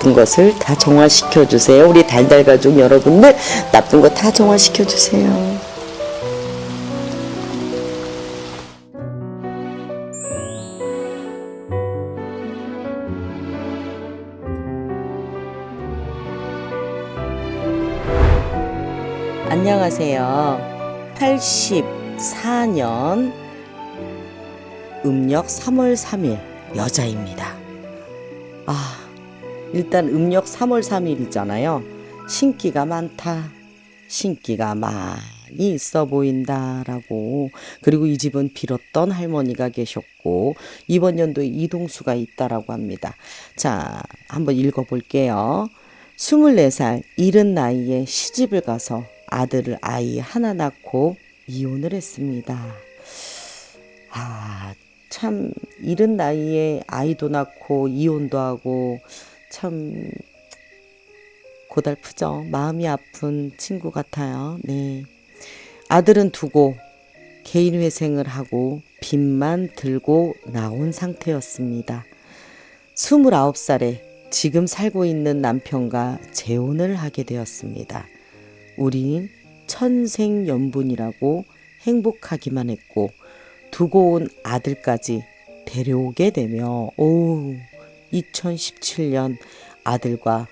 나쁜 것을 다 정화시켜 주세요. 우리 달달 가족 여러분들 나쁜 거 다 정화시켜 주세요. 안녕하세요. 84년 음력 3월 3일 여자입니다. 아, 일단 음력 3월 3일이잖아요. 신기가 많다. 신기가 많이 있어 보인다라고. 그리고 이 집은 빌었던 할머니가 계셨고, 이번 연도에 이동수가 있다라고 합니다. 자, 한번 읽어 볼게요. 24살 이른 나이에 시집을 가서 아들을 아이 하나 낳고 이혼을 했습니다. 아, 참 이른 나이에 아이도 낳고 이혼도 하고 참 고달프죠. 마음이 아픈 친구 같아요. 네. 아들은 두고 개인 회생을 하고 빚만 들고 나온 상태였습니다. 29살에 지금 살고 있는 남편과 재혼을 하게 되었습니다. 우린 천생연분이라고 행복하기만 했고 두고 온 아들까지 데려오게 되며 오 2017년 아들과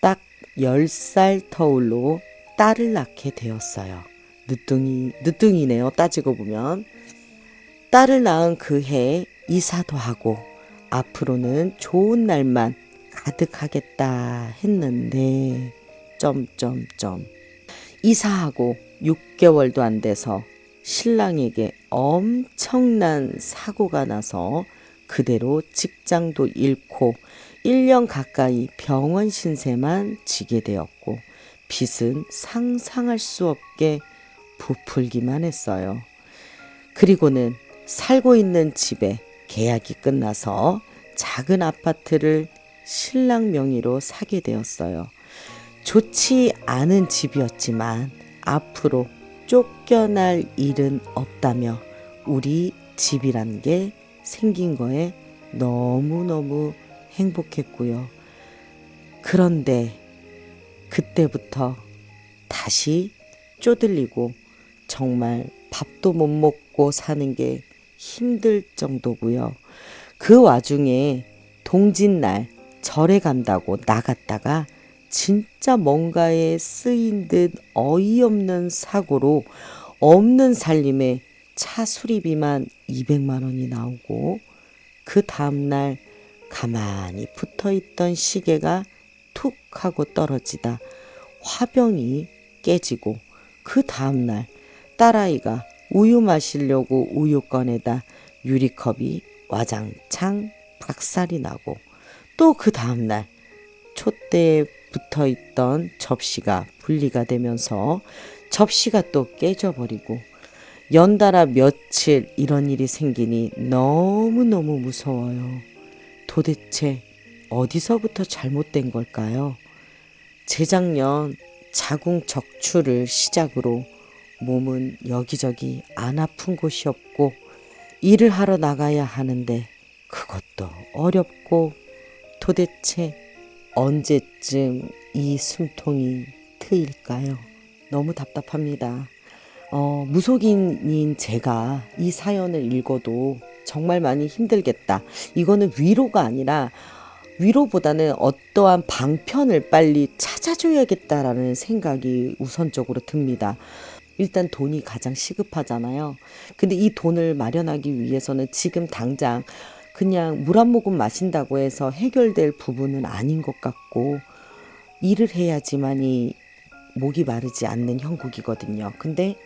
딱 10살 터울로 딸을 낳게 되었어요. 늦둥이 늦둥이네요. 따지고 보면 딸을 낳은 그해 이사도 하고 앞으로는 좋은 날만 가득하겠다 했는데 점점점 이사하고 6개월도 안 돼서 신랑에게 엄청난 사고가 나서 그대로 직장도 잃고 1년 가까이 병원 신세만 지게 되었고 빚은 상상할 수 없게 부풀기만 했어요. 그리고는 살고 있는 집에 계약이 끝나서 작은 아파트를 신랑 명의로 사게 되었어요. 좋지 않은 집이었지만 앞으로 쫓겨날 일은 없다며 우리 집이란 게 생긴 거에 너무너무 행복했고요. 그런데 그때부터 다시 쪼들리고 정말 밥도 못 먹고 사는 게 힘들 정도고요. 그 와중에 동짓날 절에 간다고 나갔다가 진짜 뭔가에 쓰인 듯 어이없는 사고로 없는 살림에 차 수리비만 200만 원이 나오고 그 다음날 가만히 붙어 있던 시계가 툭 하고 떨어지다 화병이 깨지고 그 다음날 딸아이가 우유 마시려고 우유 꺼내다 유리컵이 와장창 박살이 나고 또 그 다음날 촛대에 붙어 있던 접시가 분리가 되면서 접시가 또 깨져버리고 연달아 며칠 이런 일이 생기니 너무너무 무서워요. 도대체 어디서부터 잘못된 걸까요? 재작년 자궁 적출을 시작으로 몸은 여기저기 안 아픈 곳이 없고 일을 하러 나가야 하는데 그것도 어렵고 도대체 언제쯤 이 숨통이 트일까요? 너무 답답합니다. 어, 무속인인 제가 이 사연을 읽어도 정말 많이 힘들겠다. 이거는 위로가 아니라 위로보다는 어떠한 방편을 빨리 찾아줘야겠다라는 생각이 우선적으로 듭니다. 일단 돈이 가장 시급하잖아요. 근데 이 돈을 마련하기 위해서는 지금 당장 그냥 물 한 모금 마신다고 해서 해결될 부분은 아닌 것 같고 일을 해야지만이 목이 마르지 않는 형국이거든요. 근데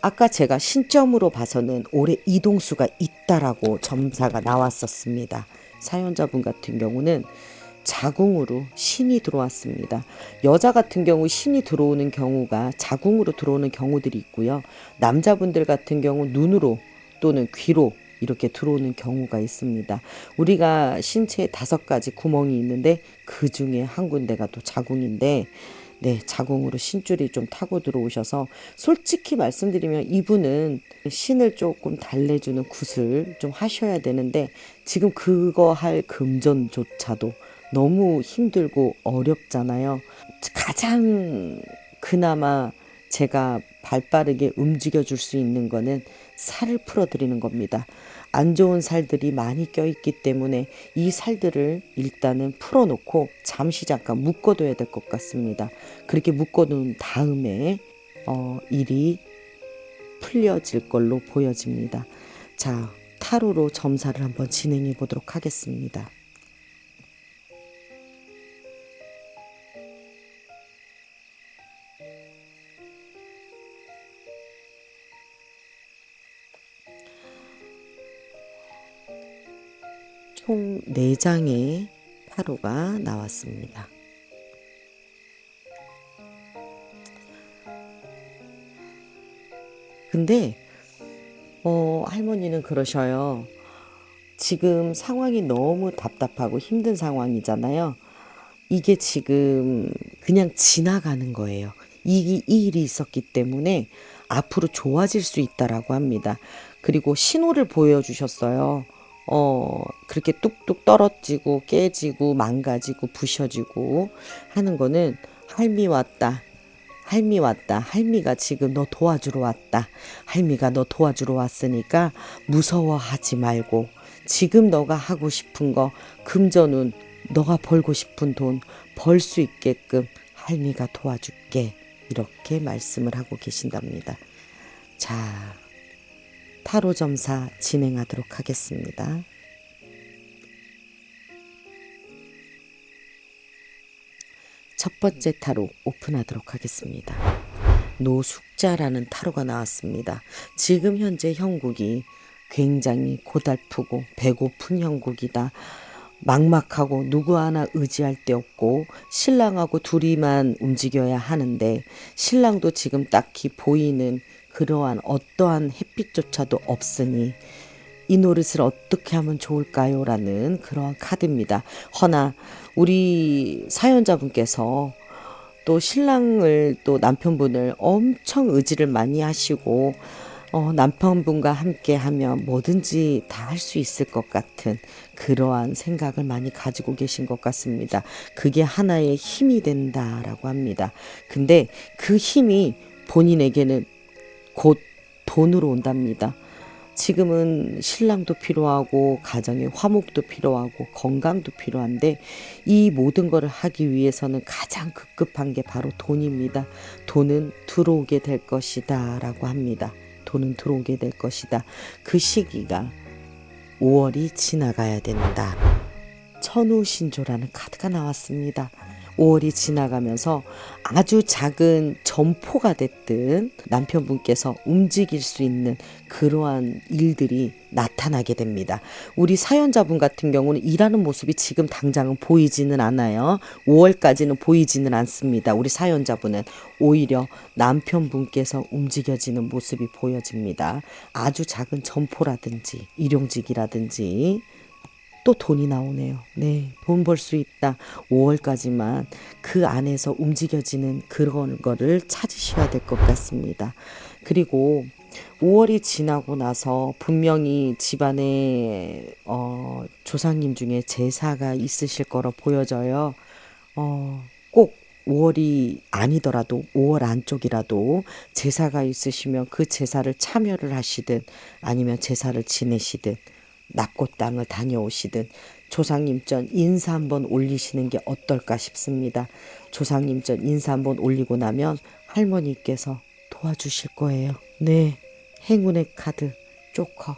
아까 제가 신점으로 봐서는 올해 이동수가 있다라고 점사가 나왔었습니다. 사연자분 같은 경우는 자궁으로 신이 들어왔습니다. 여자 같은 경우 신이 들어오는 경우가 자궁으로 들어오는 경우들이 있고요. 남자분들 같은 경우 눈으로 또는 귀로 이렇게 들어오는 경우가 있습니다. 우리가 신체에 다섯 가지 구멍이 있는데 그 중에 한 군데가 또 자궁인데 네, 자궁으로 신줄이 좀 타고 들어오셔서 솔직히 말씀드리면 이분은 신을 조금 달래주는 굿을 좀 하셔야 되는데 지금 그거 할 금전조차도 너무 힘들고 어렵잖아요. 가장 그나마 제가 발 빠르게 움직여 줄 수 있는 거는 살을 풀어드리는 겁니다. 안 좋은 살들이 많이 껴있기 때문에 이 살들을 일단은 풀어놓고 잠시 잠깐 묶어둬야 될 것 같습니다. 그렇게 묶어둔 다음에 어, 일이 풀려질 걸로 보여집니다. 자, 타로로 점사를 한번 진행해 보도록 하겠습니다. 4장의 타로가 나왔습니다. 근데 어, 할머니는 그러셔요. 지금 상황이 너무 답답하고 힘든 상황이잖아요. 이게 지금 그냥 지나가는 거예요. 이, 이 일이 있었기 때문에 앞으로 좋아질 수 있다라고 합니다. 그리고 신호를 보여주셨어요. 어, 그렇게 뚝뚝 떨어지고 깨지고 망가지고 부셔지고 하는 거는 할미 왔다. 할미 왔다. 할미가 지금 너 도와주러 왔다. 할미가 너 도와주러 왔으니까 무서워하지 말고 지금 너가 하고 싶은 거 금전운 너가 벌고 싶은 돈 벌 수 있게끔 할미가 도와줄게. 이렇게 말씀을 하고 계신답니다. 자, 타로 점사 진행하도록 하겠습니다. 첫 번째 타로 오픈하도록 하겠습니다. 노숙자라는 타로가 나왔습니다. 지금 현재 형국이 굉장히 고달프고 배고픈 형국이다. 막막하고 누구 하나 의지할 데 없고 신랑하고 둘이만 움직여야 하는데 신랑도 지금 딱히 보이는 그러한 어떠한 햇빛조차도 없으니 이 노릇을 어떻게 하면 좋을까요? 라는 그러한 카드입니다. 허나 우리 사연자분께서 또 신랑을 또 남편분을 엄청 의지를 많이 하시고 어, 남편분과 함께 하면 뭐든지 다 할 수 있을 것 같은 그러한 생각을 많이 가지고 계신 것 같습니다. 그게 하나의 힘이 된다라고 합니다. 근데 그 힘이 본인에게는 곧 돈으로 온답니다. 지금은 신랑도 필요하고 가정의 화목도 필요하고 건강도 필요한데 이 모든 것을 하기 위해서는 가장 급급한 게 바로 돈입니다. 돈은 들어오게 될 것이다 라고 합니다. 돈은 들어오게 될 것이다. 그 시기가 5월이 지나가야 된다. 천우신조라는 카드가 나왔습니다. 5월이 지나가면서 아주 작은 점포가 됐든 남편분께서 움직일 수 있는 그러한 일들이 나타나게 됩니다. 우리 사연자분 같은 경우는 일하는 모습이 지금 당장은 보이지는 않아요. 5월까지는 보이지는 않습니다. 우리 사연자분은 오히려 남편분께서 움직여지는 모습이 보여집니다. 아주 작은 점포라든지 일용직이라든지 또 돈이 나오네요. 네, 돈 벌 수 있다. 5월까지만 그 안에서 움직여지는 그런 거를 찾으셔야 될 것 같습니다. 그리고 5월이 지나고 나서 분명히 집안에 어, 조상님 중에 제사가 있으실 거로 보여져요. 어, 꼭 5월이 아니더라도 5월 안쪽이라도 제사가 있으시면 그 제사를 참여를 하시든 아니면 제사를 지내시든 납고 땅을 다녀오시든 조상님 전 인사 한번 올리시는 게 어떨까 싶습니다. 조상님 전 인사 한번 올리고 나면 할머니께서 도와주실 거예요. 네. 행운의 카드 쪼커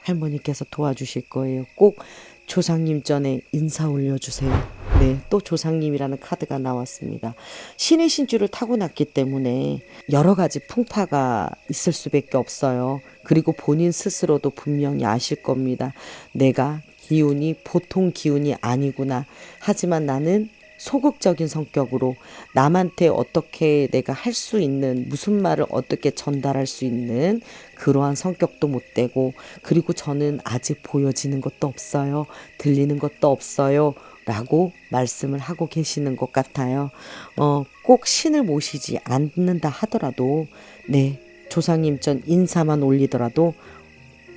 할머니께서 도와주실 거예요. 꼭 조상님 전에 인사 올려주세요. 네, 또 조상님이라는 카드가 나왔습니다. 신의 신주를 타고났기 때문에 여러 가지 풍파가 있을 수밖에 없어요. 그리고 본인 스스로도 분명히 아실 겁니다. 내가 기운이 보통 기운이 아니구나. 하지만 나는 소극적인 성격으로 남한테 어떻게 내가 할 수 있는 무슨 말을 어떻게 전달할 수 있는 그러한 성격도 못 되고 그리고 저는 아직 보여지는 것도 없어요. 들리는 것도 없어요. 라고 말씀을 하고 계시는 것 같아요. 어, 꼭 신을 모시지 않는다 하더라도, 네, 조상님 전 인사만 올리더라도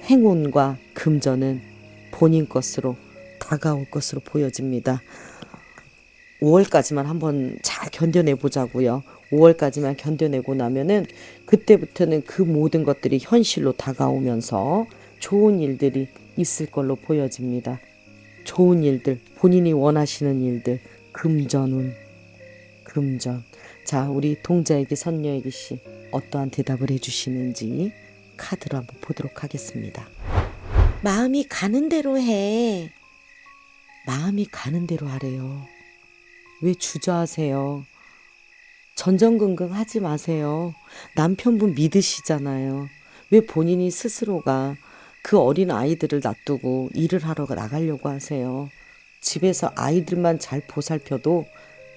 행운과 금전은 본인 것으로 다가올 것으로 보여집니다. 5월까지만 한번 잘 견뎌내 보자고요. 5월까지만 견뎌내고 나면은 그때부터는 그 모든 것들이 현실로 다가오면서 좋은 일들이 있을 걸로 보여집니다. 좋은 일들, 본인이 원하시는 일들, 금전운, 금전. 자, 우리 동자에게 선녀에게 씨 어떠한 대답을 해주시는지 카드로 한번 보도록 하겠습니다. 마음이 가는 대로 해. 마음이 가는 대로 하래요. 왜 주저하세요? 전전긍긍 하지 마세요. 남편분 믿으시잖아요. 왜 본인이 스스로가 그 어린 아이들을 놔두고 일을 하러 나가려고 하세요? 집에서 아이들만 잘 보살펴도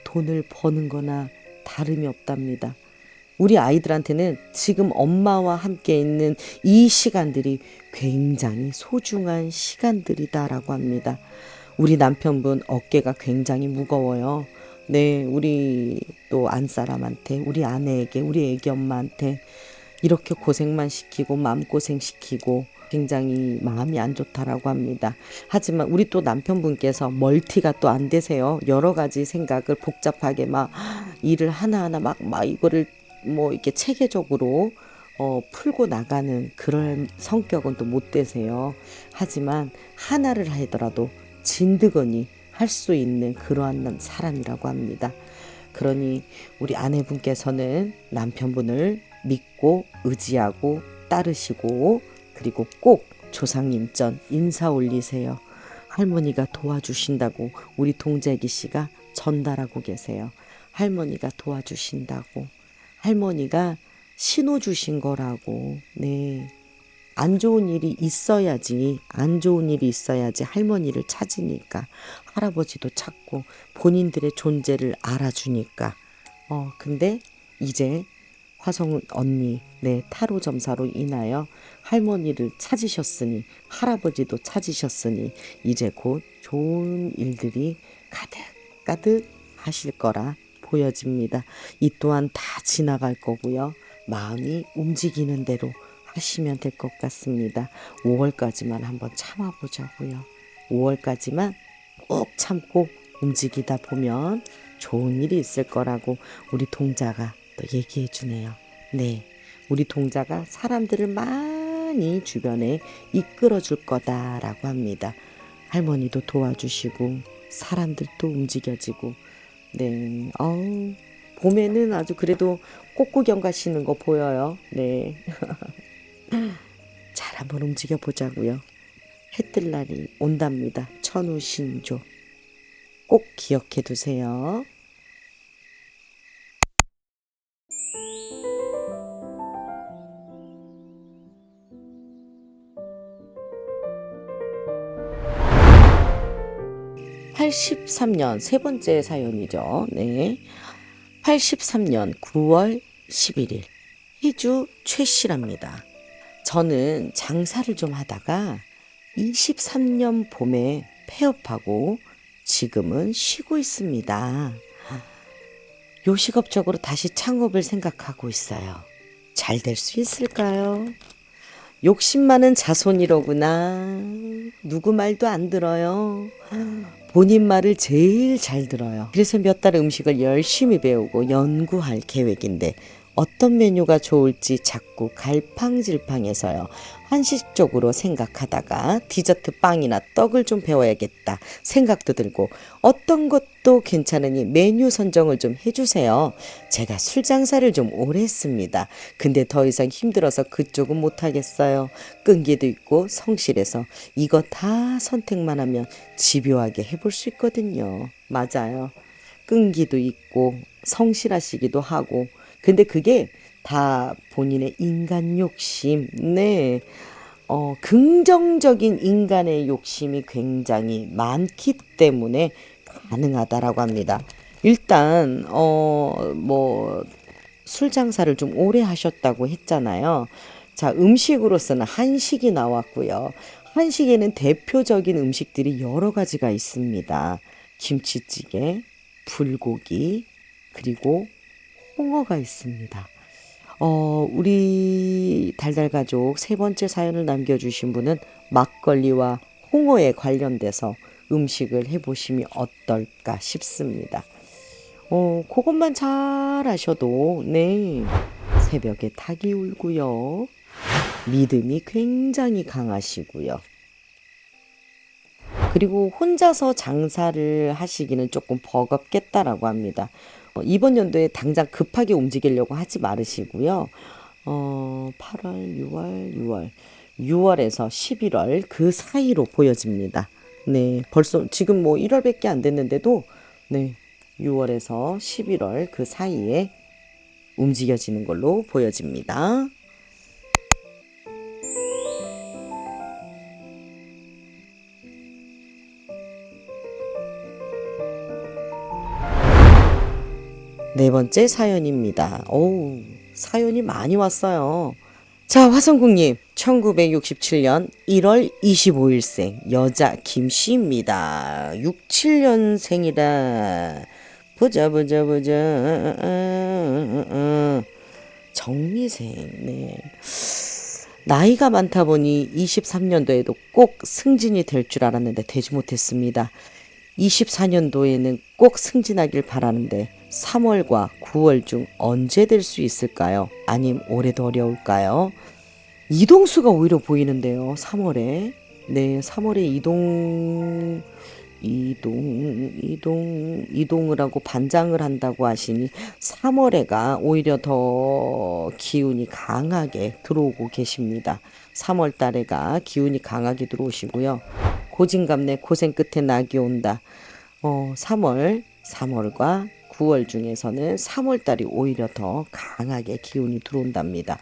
돈을 버는 거나 다름이 없답니다. 우리 아이들한테는 지금 엄마와 함께 있는 이 시간들이 굉장히 소중한 시간들이다라고 합니다. 우리 남편분 어깨가 굉장히 무거워요. 네, 우리 또 안사람한테, 우리 아내에게, 우리 애기 엄마한테 이렇게 고생만 시키고 마음고생 시키고 굉장히 마음이 안 좋다라고 합니다. 하지만 우리 또 남편분께서 멀티가 또 안 되세요. 여러 가지 생각을 복잡하게 막 일을 하나하나 막, 막 이거를 뭐 이렇게 체계적으로 어, 풀고 나가는 그런 성격은 또 못 되세요. 하지만 하나를 하더라도 진드거니 할수 있는 그러한 사람이라고 합니다. 그러니 우리 아내분께서는 남편분을 믿고 의지하고 따르시고 그리고 꼭 조상님전 인사 올리세요. 할머니가 도와주신다고 우리 동재기 씨가 전달하고 계세요. 할머니가 도와주신다고. 할머니가 신호 주신 거라고. 네. 안 좋은 일이 있어야지, 안 좋은 일이 있어야지 할머니를 찾으니까, 할아버지도 찾고, 본인들의 존재를 알아주니까. 어, 근데 이제 화성 언니, 네, 타로 점사로 인하여 할머니를 찾으셨으니, 할아버지도 찾으셨으니, 이제 곧 좋은 일들이 가득, 가득 하실 거라 보여집니다. 이 또한 다 지나갈 거고요. 마음이 움직이는 대로 하시면 될 것 같습니다. 5월까지만 한번 참아보자고요. 5월까지만 꼭 참고 움직이다 보면 좋은 일이 있을 거라고 우리 동자가 또 얘기해 주네요. 네. 우리 동자가 사람들을 많이 주변에 이끌어 줄 거다라고 합니다. 할머니도 도와주시고 사람들도 움직여지고 네. 어우, 봄에는 아주 그래도 꽃구경 가시는 거 보여요. 네. 잘 한번 움직여 보자고요. 해뜰 날이 온답니다. 천우신조. 꼭 기억해 두세요. (83년) 세 번째 사연이죠. 네. 83년 9월 11일 희주 최 씨랍니다. 저는 장사를 좀 하다가 23년 봄에 폐업하고 지금은 쉬고 있습니다. 요식업적으로 다시 창업을 생각하고 있어요. 잘 될 수 있을까요? 욕심 많은 자손이로구나. 누구 말도 안 들어요. 본인 말을 제일 잘 들어요. 그래서 몇 달 음식을 열심히 배우고 연구할 계획인데 어떤 메뉴가 좋을지 자꾸 갈팡질팡해서요. 한식적으로 생각하다가 디저트 빵이나 떡을 좀 배워야겠다 생각도 들고 어떤 것도 괜찮으니 메뉴 선정을 좀 해주세요. 제가 술 장사를 좀 오래 했습니다. 근데 더 이상 힘들어서 그쪽은 못하겠어요. 끈기도 있고 성실해서 이거 다 선택만 하면 집요하게 해볼 수 있거든요. 맞아요. 끈기도 있고 성실하시기도 하고 근데 그게 다 본인의 인간 욕심, 네. 어, 긍정적인 인간의 욕심이 굉장히 많기 때문에 가능하다라고 합니다. 일단, 어, 뭐, 술 장사를 좀 오래 하셨다고 했잖아요. 자, 음식으로서는 한식이 나왔고요. 한식에는 대표적인 음식들이 여러 가지가 있습니다. 김치찌개, 불고기, 그리고 홍어가 있습니다. 어, 우리 달달 가족 세 번째 사연을 남겨주신 분은 막걸리와 홍어에 관련돼서 음식을 해보시면 어떨까 싶습니다. 어, 그것만 잘 하셔도, 네. 새벽에 닭이 울고요. 믿음이 굉장히 강하시고요. 그리고 혼자서 장사를 하시기는 조금 버겁겠다라고 합니다. 어, 이번 연도에 당장 급하게 움직이려고 하지 말으시고요. 어, 8월, 6월, 6월, 6월에서 11월 그 사이로 보여집니다. 네, 벌써 지금 뭐 1월밖에 안 됐는데도 네, 6월에서 11월 그 사이에 움직여지는 걸로 보여집니다. 네 번째 사연입니다. 오, 사연이 많이 왔어요. 자, 화성국님, 1967년 1월 25일생 여자 김씨입니다. 67년생이라 보자 보자 보자 정미생 네. 나이가 많다 보니 23년도에도 꼭 승진이 될 줄 알았는데 되지 못했습니다. 24년도에는 꼭 승진하길 바라는데 3월과 9월 중 언제 될 수 있을까요? 아님 올해도 어려울까요? 이동수가 오히려 보이는데요. 3월에. 네, 3월에 이동 이동 이동 이동을 하고 반장을 한다고 하시니 3월에가 오히려 더 기운이 강하게 들어오고 계십니다. 3월 달에가 기운이 강하게 들어오시고요. 고진감래 고생 끝에 낙이 온다. 어, 3월, 3월과 9월 중에서는 3월 달이 오히려 더 강하게 기운이 들어온답니다.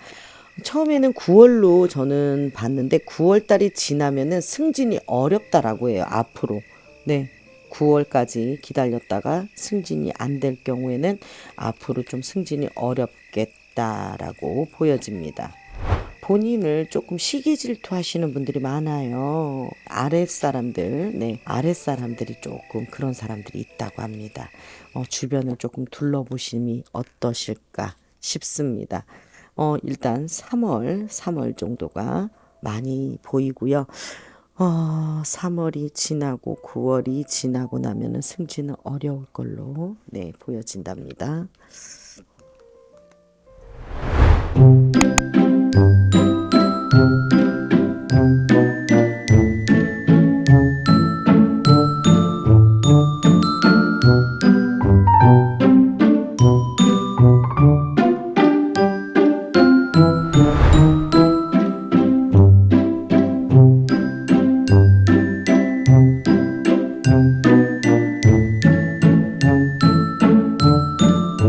처음에는 9월로 저는 봤는데 9월 달이 지나면은 승진이 어렵다라고 해요. 앞으로. 네. 9월까지 기다렸다가 승진이 안 될 경우에는 앞으로 좀 승진이 어렵겠다라고 보여집니다. 본인을 조금 시기 질투하시는 분들이 많아요. 아랫사람들, 네, 아랫사람들이 조금 그런 사람들이 있다고 합니다. 어, 주변을 조금 둘러보심이 어떠실까 싶습니다. 어, 일단 3월, 3월 정도가 많이 보이고요. 어, 3월이 지나고 9월이 지나고 나면은 승진은 어려울 걸로 네, 보여진답니다.